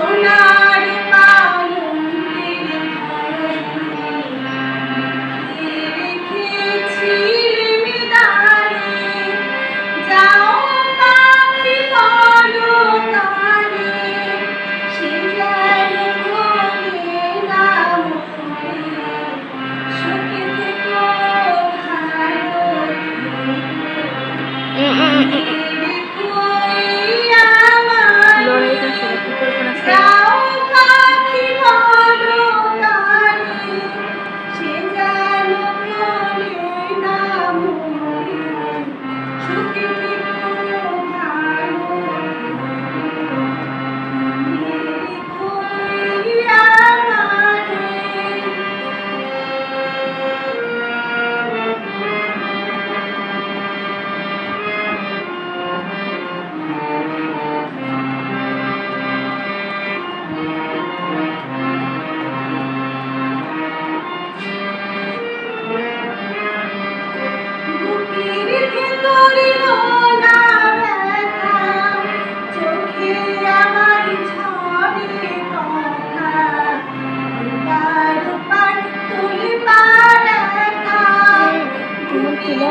সোনা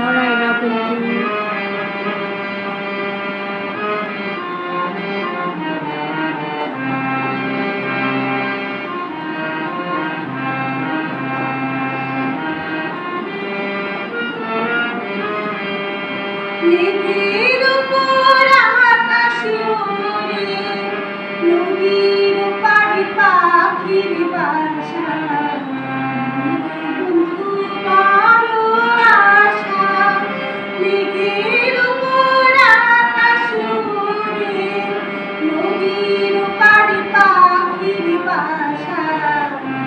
Alright, I'll continue. পৃথিবীর উপর আকাশে নদীর পাড়ি পাখির বাসা আশা